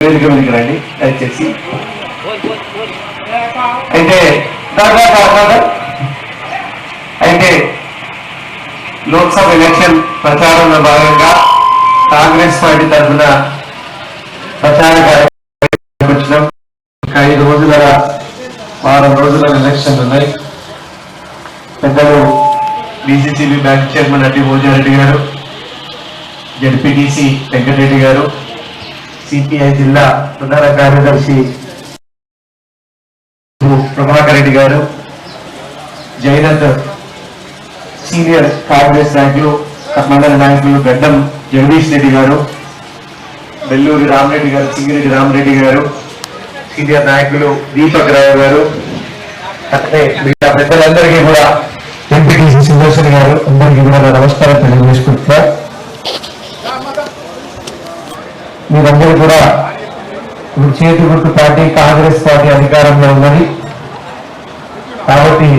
వేదిక రండి దయచేసి అయితే తర్వాత అయితే లోక్సభ ఎలక్షన్ ప్రచారంలో భాగంగా కాంగ్రెస్ పార్టీ తరఫున ప్రచార కార్యక్రమం ఐదు రోజుల వారం రోజుల ఎలక్షన్లు ఉన్నాయి. పెద్దలు డిసిసిబి బ్యాంక్ చైర్మన్ అడ్డి భోజారెడ్డి గారు జడ్పీటీసీ వెంకటరెడ్డి గారు సిపిఐ జిల్లా ప్రధాన కార్యదర్శి ప్రభాకర్ రెడ్డి గారు జయనంత్ సీనియర్ కాంగ్రెస్ నాయకులు మండల నాయకులు గడ్డం జగదీష్ రెడ్డి గారు బెల్లూరి రామరెడ్డి గారు సింగిరెడ్డి రామరెడ్డి గారు సీనియర్ నాయకులు దీపక్ రావు గారు అట్లే మిగతా పెద్దలందరికీ కూడా ఎంపీటీసీ సుదర్శన్ గారు అందరికీ కూడా నా నమస్కారం తెలియజేసుకుంటున్నారు మీరందరూ కూడా ఇప్పుడు చేతి గుర్తు పార్టీ కాంగ్రెస్ పార్టీ అధికారంలో ఉన్నది కాబట్టి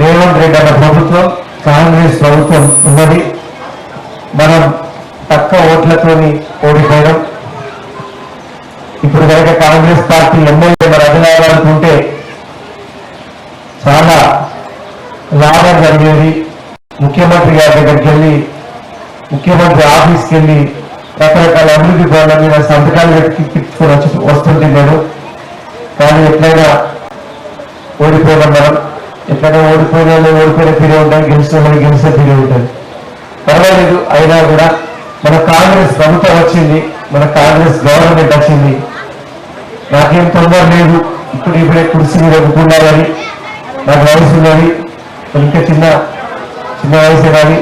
రేవంత్ రెడ్డి అన్న ప్రభుత్వం కాంగ్రెస్ ప్రభుత్వం ఉన్నది మనం తక్కువ ఓట్లతోని ఓడిపోయడం ఇప్పుడు కనుక కాంగ్రెస్ పార్టీ ఎమ్మెల్యే మరి అధికారాలకు ఉంటే చాలా లాభం జరిగేది. ముఖ్యమంత్రి గారి దగ్గరికి వెళ్ళి ముఖ్యమంత్రి ఆఫీస్కి వెళ్ళి రకరకాల అభివృద్ధి పనుల మీద సంతకాలు పెట్టి వచ్చి వస్తుంటే నేను. కానీ ఎట్లయినా ఓడిపోయాం మనం ఎట్లయినా ఓడిపోయిన వాళ్ళు ఓడిపోయిన తిరిగి ఉంటాయి గెలిచిన వాళ్ళు గెలిచిన తీరే ఉంటుంది. పర్వాలేదు అయినా కూడా మన కాంగ్రెస్ ప్రభుత్వం వచ్చింది మన కాంగ్రెస్ గవర్నమెంట్ వచ్చింది. నాకేం తొందర లేదు ఇప్పుడు ఇప్పుడే కుర్చీ మీద నాకు వయసు ఉన్నది ఇంకా చిన్న చిన్న వయసు కానీ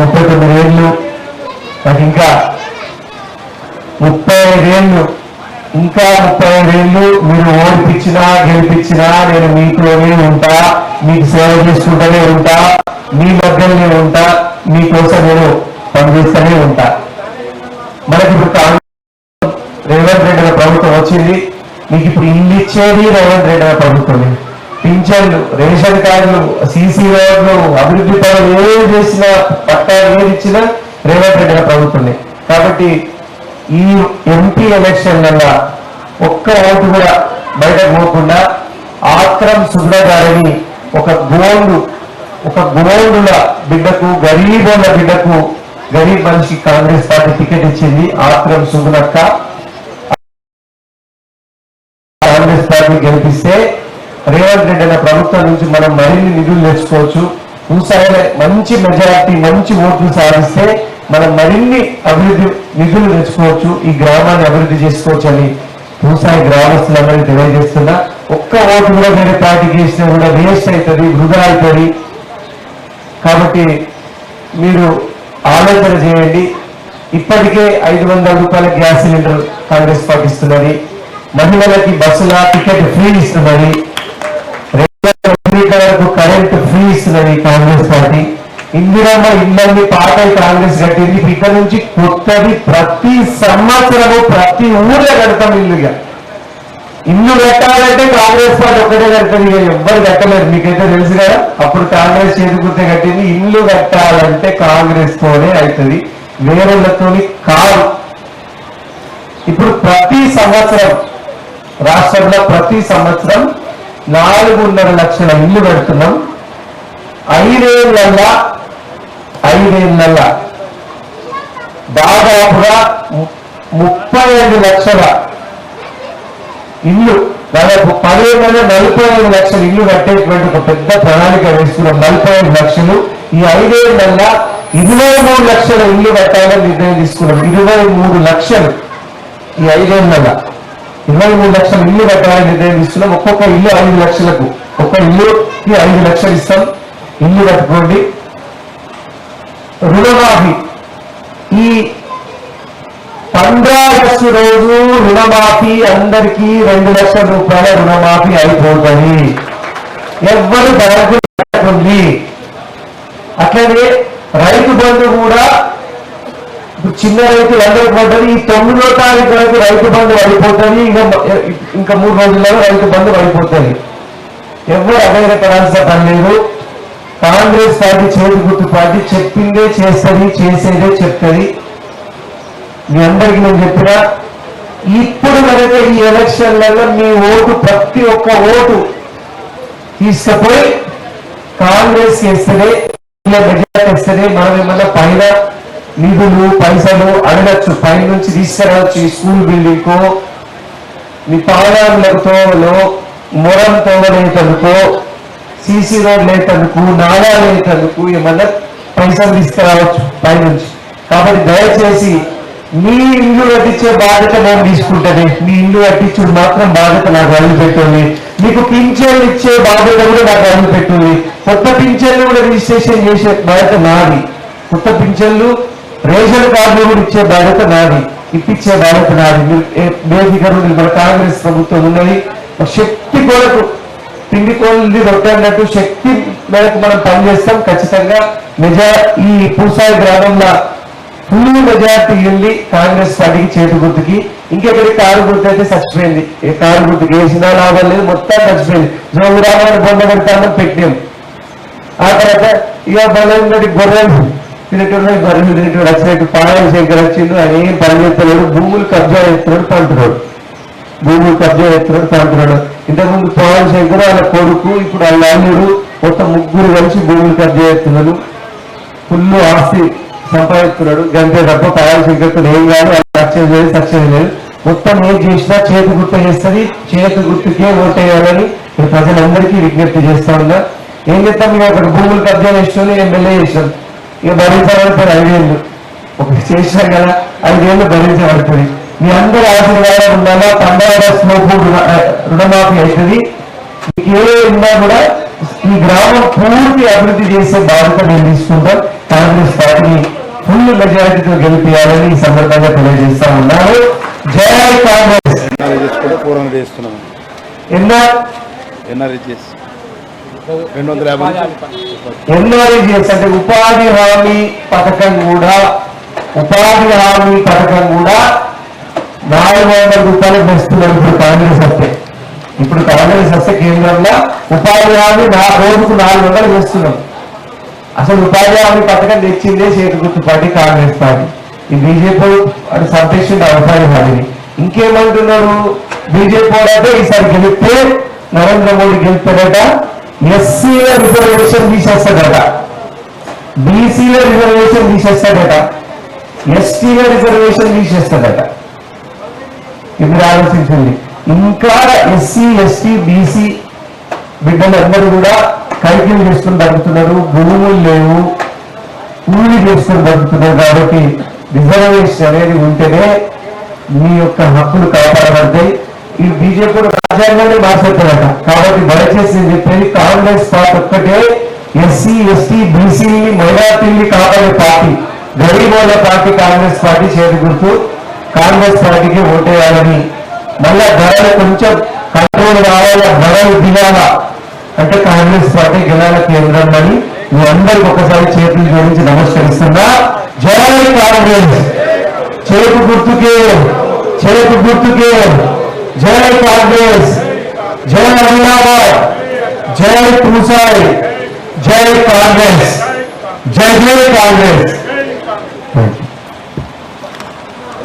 ముప్పై తొమ్మిది ఏళ్ళు నాకు ఇంకా ముప్పై ఐదేళ్ళు ఇంకా ముప్పై ఐదేళ్ళు మీరు ఓడిపించినా గెలిపించినా నేను మీతోనే ఉంటా మీకు సేవ చేసుకుంటూనే ఉంటా మీ మధ్యలోనే ఉంటా మీకోసం నేను పనిచేస్తూనే ఉంటా. మనకి ఇప్పుడు రేవంత్ రెడ్డి గారి ప్రభుత్వం వచ్చింది మీకు ఇప్పుడు ఇల్లు ఇచ్చేది రేవంత్ రెడ్డి గారి ప్రభుత్వమే. పింఛన్లు రేషన్ కార్డులు సీసీ రోడ్లు అభివృద్ధి పనులు ఏం చేసినా పట్టాలు ఏది ఇచ్చినా రేవంత్ రెడ్డి గారి ప్రభుత్వమే. కాబట్టి ఈ ఎంపీ ఎలక్షన్లలో ఒక్క ఓటు కూడా బయటకు పోకుండా ఆత్రం సుధ గారిని ఒక గోల్డ్ ఒక గోల్డుల బిడ్డకు గరీబుల బిడ్డకు గరీబ్ మనిషి కాంగ్రెస్ పార్టీ టికెట్ ఇచ్చింది ఆత్రం సుగునక్క కాంగ్రెస్ పార్టీ గెలిపిస్తే రేవంత్ రెడ్డి అనే ప్రభుత్వం నుంచి మనం మరిన్ని నిధులు తెచ్చుకోవచ్చు. చూసాయన మంచి మెజారిటీ మంచి ఓట్లు సాధిస్తే మనం మరిన్ని అభివృద్ధి నిధులు తెచ్చుకోవచ్చు ఈ గ్రామాన్ని అభివృద్ధి చేసుకోవచ్చు అని పూసాయి గ్రామస్తులందరినీ తెలియజేస్తున్నా. ఒక్క ఓటు కూడా వేరే పార్టీకి ఇస్తే కూడా వేస్ట్ అవుతుంది వృధా అవుతుంది. కాబట్టి మీరు ఆలోచన చేయండి. ఇప్పటికే ఐదు వందల రూపాయల గ్యాస్ సిలిండర్ కాంగ్రెస్ పార్టీ ఇస్తున్నది. మహిళలకి బస్సుల టికెట్ ఫ్రీ ఇస్తున్నది. రెండు వరకు కరెంట్ ఫ్రీ ఇస్తున్నది కాంగ్రెస్ పార్టీ ఇందిరమ్మ ఇళ్ళని పాత కాంగ్రెస్ కట్టింది. ఇప్పుడు ఇక్కడ నుంచి కొత్తది ప్రతి సంవత్సరము ప్రతి ఊళ్ళో కడతాం ఇల్లుగా ఇల్లు కట్టాలంటే కాంగ్రెస్ పార్టీ ఒక్కటే కడుతుంది ఇక ఎవ్వరు కట్టలేరు. మీకైతే తెలుసు కదా అప్పుడు కాంగ్రెస్ చేతికుర్తే కట్టింది. ఇల్లు కట్టాలంటే కాంగ్రెస్ తోనే అవుతుంది. వేరేళ్ళతోని కాదు. ఇప్పుడు ప్రతి సంవత్సరం రాష్ట్రంలో ప్రతి సంవత్సరం నాలుగున్నర లక్షల ఇల్లు పెడుతున్నాం ఐదేళ్ళల్లా ఐదేళ్ళల్లా దాదాపుగా ముప్పై ఐదు లక్షల ఇల్లు దాదాపు పదిహేను నలభై ఐదు లక్షల ఇల్లు కట్టేటువంటి ఒక పెద్ద ప్రణాళిక వేస్తున్నాం. నలభై ఐదు లక్షలు. ఈ ఐదేళ్ళల్లా ఇరవై మూడు లక్షల ఇల్లు కట్టాలని నిర్ణయం తీసుకున్నాం. ఇరవై మూడు లక్షలు ఈ ఐదేళ్ళల్లా. ఇరవై మూడు లక్షల ఇల్లు కట్టాలని నిర్ణయం తీసుకున్నాం ఒక్కొక్క ఇల్లు ఐదు లక్షలకు. ఒక్క ఇల్లుకి ఐదు లక్షలు ఇస్తాం. ఇల్లు కట్టుకోండి. రుణమాఫీ. ఈ పంద్రాగస్టు రోజు రుణమాఫీ అందరికీ రెండు లక్షల రూపాయల రుణమాఫీ అయిపోతుంది. ఎవరు బ్యాంకు అట్లనే రైతు బంధు కూడా ఇప్పుడు చిన్న రైతులు అందరూ పడ్డది ఈ తొమ్మిదో తారీఖు వరకు రైతు బంధు పడిపోతుంది ఇంకా ఇంకా మూడు రోజుల్లో రైతు బంధు పడిపోతుంది. ఎవరు అధైర్యపడాల్సిన పని లేదు. కాంగ్రెస్ పార్టీ చేతి గుర్తు పార్టీ చెప్పిందే చేస్తుంది చేసేదే చెప్తుంది. మీ అందరికీ నేను చెప్పిన ఇప్పుడు కనుక ఈ ఎలక్షన్లలో మీ ఓటు ప్రతి ఒక్క ఓటు తీసుకుపోయి కాంగ్రెస్ చేస్తే మెజార్టీ ఇస్తేనే మనం ఏమన్నా పైన నిధులు పైసలు అడగచ్చు. పైన నుంచి తీసుకురావచ్చు ఈ స్కూల్ బిల్డింగ్కు. మీ పాదాలతో మొరం తోగలేటందుకో సీసీ రోడ్ లేటందుకు నాలా లేటందుకు ఏమన్నా పైసలు తీసుకురావచ్చు పైనుంచి కాబట్టి దయచేసి మీ ఇల్లు కట్టించే బాధ్యత నేను తీసుకుంటాను. మీ ఇల్లు కట్టించుడు మాత్రం బాధ్యత నాకు వదిలిపెట్టుంది మీకు పింఛన్లు ఇచ్చే బాధ్యత కూడా నాకు వదిలిపెట్టుంది కొత్త పింఛన్లు కూడా రిజిస్ట్రేషన్ చేసే బాధ్యత నాది. కొత్త పింఛన్లు రేషన్ కార్డు కూడా ఇచ్చే బాధ్యత నాది. ఇప్పించే బాధ్యత నాది. మీరు మన కాంగ్రెస్ ప్రభుత్వం ఉన్నది. శక్తి కొరకు పిండి కోళ్ళు దొరకనట్టు శక్తి మేరకు మనం పనిచేస్తాం. ఖచ్చితంగా నిజా ఈ పూసాయి గ్రామంలో ఫుల్ మెజార్టీ వెళ్ళి కాంగ్రెస్ పార్టీకి చేతి గుర్తుకి ఇంకెక్కడికి కారు గుర్తు అయితే చచ్చిపోయింది. ఏ కారు గుర్తుకి వేసినా లాభం లేదు. మొత్తం చచ్చిపోయింది. జోగురామాన్ని బొంద పెడతామని పెట్టాం ఆ తర్వాత ఇక బలైనది గొర్రెలు తినేటువంటి గొర్రెలు తినేటువంటి వచ్చినట్టు పాయల శంకర్ వచ్చిండు ఆయన ఏం పని చేస్తలేడు భూములు కబ్జా చేస్తున్నాడు పంటున్నాడు భూములు కబ్జా చేస్తున్నాడు పంటున్నాడు ఇంతకుముందు పవన్ శంకర్ వాళ్ళ కొడుకు ఇప్పుడు వాళ్ళ అల్లుడు మొత్తం ముగ్గురు కలిసి భూములు కబ్జా చేస్తున్నారు ఫుల్ ఆస్తి సంపాదిస్తున్నాడు. గంటే తప్ప పవన్ శంకర్తో ఏం కాదు సక్సెస్ లేదు సక్సెస్ లేదు. మొత్తం ఏం చేసినా చేతి గుర్తు చేస్తుంది చేతి గుర్తుకే ఓటేయాలని ప్రజలందరికీ విజ్ఞప్తి చేస్తా ఉన్నా. ఏం చేస్తాం? మేము అక్కడ భూములు కబ్జా చేసిన ఎమ్మెల్యే చేసినాం ఇక భరించబడుతుంది ఐదేళ్ళు. ఒకటి చేసినాం కదా ఐదేళ్ళు భరించబడుతుంది మీ అందరి ఆశీర్వాదం ఉండాలా? పండగ స్లోపు రుణమాఫీ అవుతుంది మీకు ఏ ఉన్నా కూడా ఈ గ్రామం పూర్తి అభివృద్ధి చేసే బాధ్యత నేను తీసుకుంటాం. కాంగ్రెస్ పార్టీని ఫుల్ మెజారిటీతో గెలిపించాలని ఈ సందర్భంగా తెలియజేస్తా ఉన్నాను. జై కాంగ్రెస్. ఎన్నో? ఎన్ఆర్ఎస్ రెండు వందల యాభై అంటే ఉపాధి హామీ పథకం కూడా ఉపాధి హామీ పథకం కూడా నాలుగు వందల రూపాయలు పెంచుతున్నారు ఇప్పుడు కాంగ్రెస్ వస్తే. ఇప్పుడు కాంగ్రెస్ వస్తే కేంద్రంలో ఉపాధి హామీ నా రోజుకు నాలుగు వందలు వేస్తున్నాం అసలు ఉపాధి హామీ పథకం తెచ్చిందే చేతి గుర్తు పార్టీ కాంగ్రెస్ పార్టీ. ఈ బీజేపీ అది సంరక్షించిన ఉపాధి హామీని. ఇంకేమంటున్నారు? బీజేపీ అంటే ఈసారి గెలిస్తే నరేంద్ర మోడీ గెలుస్తాడట ఎస్సీల రిజర్వేషన్ తీసేస్తాడట. బీసీల రిజర్వేషన్ తీసేస్తాడట. ఎస్టీల రిజర్వేషన్ తీసేస్తాడట. ఇప్పుడు ఆలోచించండి. ఇంకా ఎస్సీ ఎస్టీ బీసీ బిడ్డలందరూ కూడా కైకిలు చేసుకుని బతుకుతున్నారు. భూములు లేవు. కూలి చేసుకుని బతుకుతున్నారు కాబట్టి రిజర్వేషన్ అనేది ఉంటేనే మీ యొక్క హక్కులు కాపాడబడతాయి. ఈ బీజేపీ రాజ్యాంగాన్ని మార్చేస్తారట కాబట్టి దయచేసి నేను చెప్పేది కాంగ్రెస్ పార్టీ ఒక్కటే ఎస్సీ ఎస్టీ బీసీని మైనార్టీని కాపాడే పార్టీ గరీబోళ్ళ పార్టీ కాంగ్రెస్ పార్టీ చేతి గుర్తు కాంగ్రెస్ పార్టీకి ఓటేయాలని. మళ్ళా ధరలు కొంచెం కంట్రోల్ కావాలా? ధరలు దిగాల? అంటే కాంగ్రెస్ పార్టీ గెలాల కేంద్రం అని మీ అందరికి ఒకసారి చేతులు జోడించి నమస్కరిస్తున్నా. జై కాంగ్రెస్! చేతు గుర్తుకే! చేతు గుర్తుకే! జై కాంగ్రెస్ జై అమీనాబాద్ జై పూసాయి జై కాంగ్రెస్ జై జై కాంగ్రెస్